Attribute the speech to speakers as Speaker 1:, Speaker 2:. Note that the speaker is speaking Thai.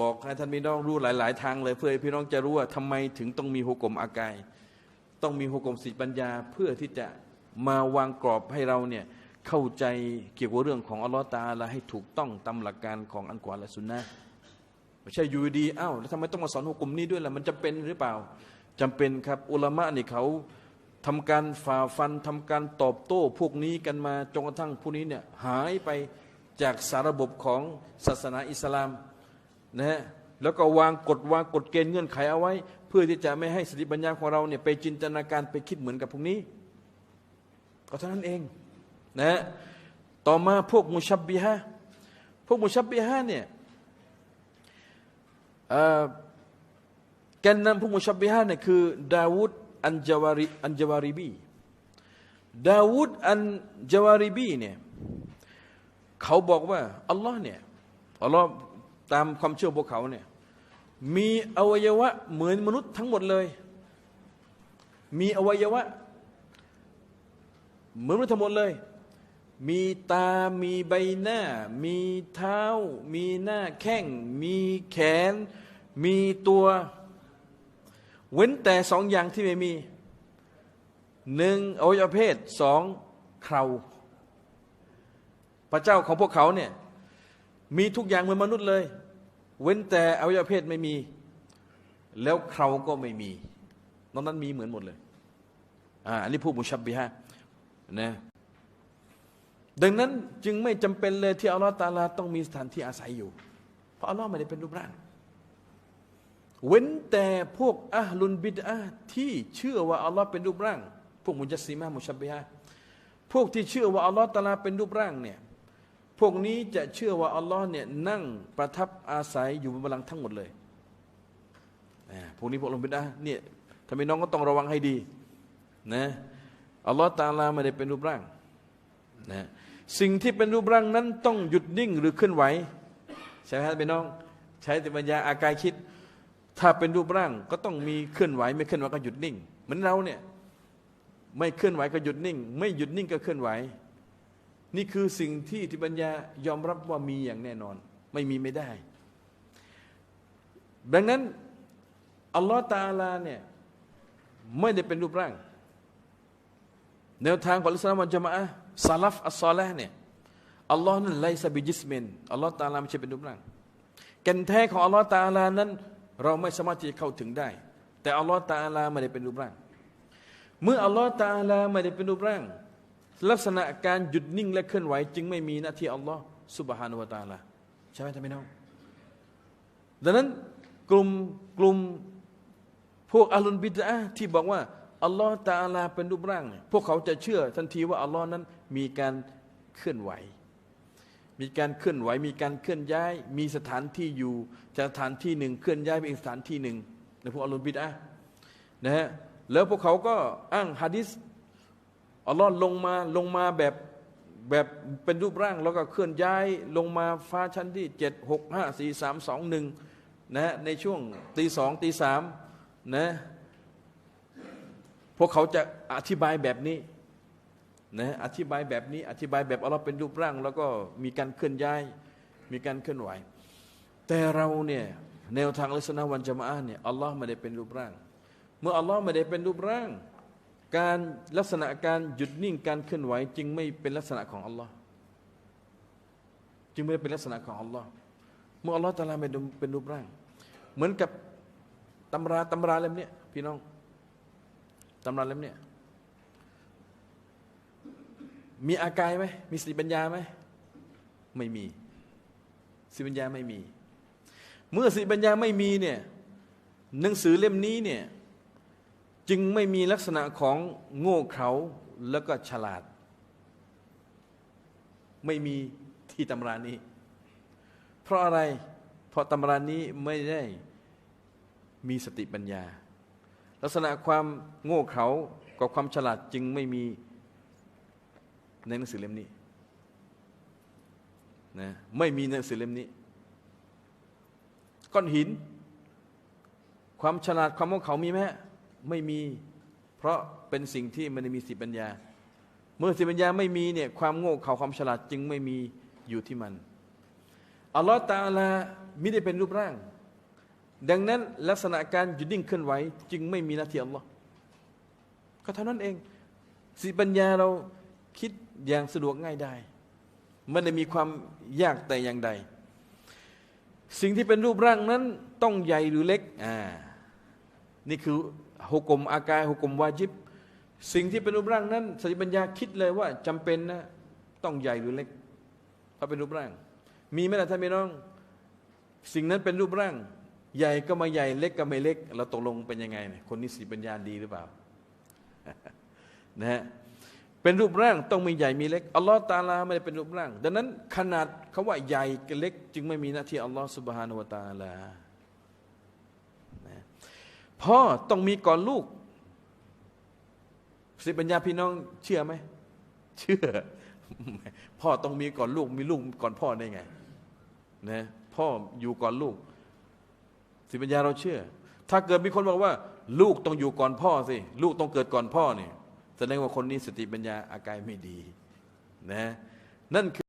Speaker 1: บอกให้ท่านพี่น้องรู้หลาย ๆ ทางเลยเพื่อให้พี่น้องจะรู้ว่าทำไมถึงต้องมีหุกกลมอากาย ต้องมีหุกกลมสิปัญญา เพื่อที่จะมาวางกรอบให้เราเนี่ยเข้าใจเกี่ยวกับเรื่องของอัลลอฮ์ตาลาให้ถูกต้องตามหลักการของอันกวาและสุนนะไม่ใช่อยู่ดีอ้าวแล้วทำไมต้องมาสอนหุกกลมนี้ด้วยล่ะมันจำเป็นหรือเปล่าจำเป็นครับอุลามะนี่เขาทำการฝ่าฟันทำการตอบโต้พวกนี้กันมาจนกระทั่งพวกนี้เนี่ยหายไปจากสาระบบของศาสนาอิสลาม นะฮะแล้วก็วางกฎวางกฎเกณฑ์เงื่อนไขเอาไว้ เพื่อที่จะไม่ให้สติปัญญาของเราเนี่ยไปจินตนาการไปคิดเหมือนกับพวกนี้ ก็เท่านั้นเองนะฮะต่อมาพวกมุชับบิฮะพวกมุชับบิฮะเนี่ยแกนนำพวกมุชับบิฮะเนี่ยคือดาวูดอันจาวาริอันจาวาริบีดาวูดอันจาวาริบีเนี่ยเขาบอกว่าอัลลอฮ์เนี่ยอัลลอฮ์ ตามความเชื่อพวกเขาเนี่ยมีอวัยวะเหมือนมนุษย์ทั้งหมดเลย มีอวัยวะ เหมือนมนุษย์ทั้งหมดเลย มีตา มีใบหน้า มีเท้า มีหน้าแข้ง มีแขน มีตัว เว้นแต่สองอย่างที่ไม่มีหนึ่งอวัยวะเพศสองเคราพระเจ้าของพวกเขาเนี่ย มีทุกอย่างเหมือนมนุษย์เลย เว้นแต่อวัยวะเพศไม่มี แล้วเคราก็ไม่มีนอกนั้นมีเหมือนหมดเลยอ่าอันนี้ผู้มุชับบิฮะนะดังนั้นจึงไม่จำเป็นเลยที่อัลลอฮฺตาลาต้องมีสถานที่อาศัยอยู่ เพราะอัลลอฮ์ไม่ได้เป็นรูปร่าง เว้นแต่พวกอัลลุนบิดอะที่เชื่อว่าอัลลอฮ์เป็นรูปร่าง พวกมุจัสซีมะมุชับบิฮะพวกที่เชื่อว่าอัลลอฮ์ตาลาเป็นรูปร่างเนี่ย พวกนี้จะเชื่อว่าอัลลอฮ์เนี่ยนั่งประทับอาศัยอยู่บนบัลลังก์ทั้งหมดเลยพวกนี้พวกลมบิดอะเนี่ยทำไมน้องก็ต้องระวังให้ดีนะอัลลอฮ์ตาลาไม่ได้เป็นรูปร่างนะสิ่งที่เป็นรูปร่างนั้นต้องหยุดนิ่งหรือเคลื่อนไหวใช่ไหมครับพี่น้อง ใช้ติปัญญาอากายคิด ถ้าเป็นรูปร่างก็ต้องมีเคลื่อนไหว ไม่เคลื่อนไหวก็หยุดนิ่ง เหมือนเราเนี่ยไม่เคลื่อนไหวก็หยุดนิ่ง ไม่หยุดนิ่งก็เคลื่อนไหว นี่คือสิ่งที่ที่ปัญญายอมรับว่ามีอย่างแน่นอน ไม่มีไม่ได้ ดังนั้นอัลลอฮ์ตาลาเนี่ยไม่ได้เป็นรูปร่าง แนวทางของอิสลามจามะซาลฟอัสซอลห์เนี่ยอัลลอฮ์นั้นไลซาบิจิสเมนอัลลอฮ์ตาลาไม่ใช่เป็นรูปร่างแก่นแท้ของอัลลอฮ์ตาลานั้น เราไม่สามารถที่จะเข้าถึงได้ แต่อัลลอฮ์ตาลาไม่ได้เป็นรูปร่าง เมื่ออัลลอฮ์ตาลาไม่ได้เป็นรูปร่าง ลักษณะการหยุดนิ่งและเคลื่อนไหว จึงไม่มีหน้าที่อัลลอฮ์สุบฮานุวะตาลาใช่ไหมท่านพี่น้องดังนั้นกลุ่มกลุ่มพวกอัลลุนบิดอะที่บอกว่าอัลลอฮ์ตาลาเป็นรูปร่าง พวกเขาจะเชื่อทันทีว่าอัลลอฮ์นั้นมีการเคลื่อนไหว มีการเคลื่อนไหว มีการเคลื่อนย้าย มีสถานที่อยู่จากสถานที่หนึ่งเคลื่อนย้ายไปอีกสถานที่หนึ่งในพวกอัลลุนบิดอะนะฮะแล้วพวกเขาก็อ้างฮะดิษ อัลลอฮ์ลงมาลงมาแบบแบบเป็นรูปร่างแล้วก็เคลื่อนย้ายลงมาฟ้าชั้นที่เจ็ดหกห้าสี่สามสองหนึ่งนะในช่วงตีสองตีสามนะพวกเขาจะอธิบายแบบนี้นะอธิบายแบบนี้ อธิบายแบบอัลลอฮ์เป็นรูปร่าง แล้วก็มีการเคลื่อนย้าย มีการเคลื่อนไหว แต่เราเนี่ยแนวทางลักษณะวันจามะเนี่ยอัลลอฮ์ไม่ได้เป็นรูปร่าง เมื่ออัลลอฮ์ไม่ได้เป็นรูปร่าง การลักษณะการหยุดนิ่งการเคลื่อนไหว จึงไม่เป็นลักษณะของอัลลอฮ์จึงไม่เป็นลักษณะของอัลลอฮ์เมื่ออัลลอฮ์ตะลาเป็นรูปร่าง เหมือนกับตำราตำราเล่มนี้พี่น้องตำราเล่มนี้มีอากายไหมมีสติปัญญาไหมไม่มีสติปัญญาไม่มี เมื่อสติปัญญาไม่มีเนี่ยหนังสือเล่มนี้เนี่ย จึงไม่มีลักษณะของโง่เขลาแล้วก็ฉลาด ไม่มีที่ตำรานี้ เพราะอะไร เพราะตำรานี้ไม่ได้มีสติปัญญา ลักษณะความโง่เขลากับความฉลาดจึงไม่มีในหนังสือเล่มนี้นะไม่มีในหนังสือเล่มนี้ ก้อนหิน ความฉลาดความโง่เขลามีไหม ไม่มี เพราะเป็นสิ่งที่มันไม่มีสติปัญญา เมื่อสติปัญญาไม่มีเนี่ยความโง่เขลาความฉลาดจึงไม่มีอยู่ที่มันอัลลอฮฺตาลาไม่ได้เป็นรูปร่าง ดังนั้นลักษณะการหยุดนิ่งเคลื่อนไหวจึงไม่มีหน้าที่อัลลอฮ์ก็เท่านั้นเองสติปัญญาเราคิดอย่างสะดวกง่ายได้ไม่ได้มีความยากแต่อย่างใด สิ่งที่เป็นรูปร่างนั้นต้องใหญ่หรือเล็กอ่านี่คือ หุกกลมอากายหุกกลมวาจิบ สิ่งที่เป็นรูปร่างนั้นสติปัญญาคิดเลยว่าจำเป็นนะต้องใหญ่หรือเล็กเพราะเป็นรูปร่าง มีไหมล่ะท่านพี่น้อง สิ่งนั้นเป็นรูปร่าง ใหญ่ก็มาใหญ่เล็กก็ไม่เล็ก เราตกลงเป็นยังไงเนี่ยคนนี้สติปัญญาดีหรือเปล่านะฮะเป็นรูปร่างต้องมีใหญ่มีเล็กอัลลอฮ์ตาลาไม่ได้เป็นรูปร่าง ดังนั้นขนาดคาว่าใหญ่กับเล็ก จึงไม่มีหน้าที่อัลลอฮ์สุบฮานุวะตาลา พ่อต้องมีก่อนลูกสติปัญญาพี่น้องเชื่อไหม เชื่อ พ่อต้องมีก่อนลูก มีลูกก่อนพ่อได้ไงนะพ่ออยู่ก่อนลูกสติปัญญาเราเชื่อ ถ้าเกิดมีคนบอกว่า ลูกต้องอยู่ก่อนพ่อสิลูกต้องเกิดก่อนพ่อเนี่ยแสดงว่าคนนี้สติปัญญาอาการไม่ดี นะ นั่นคือ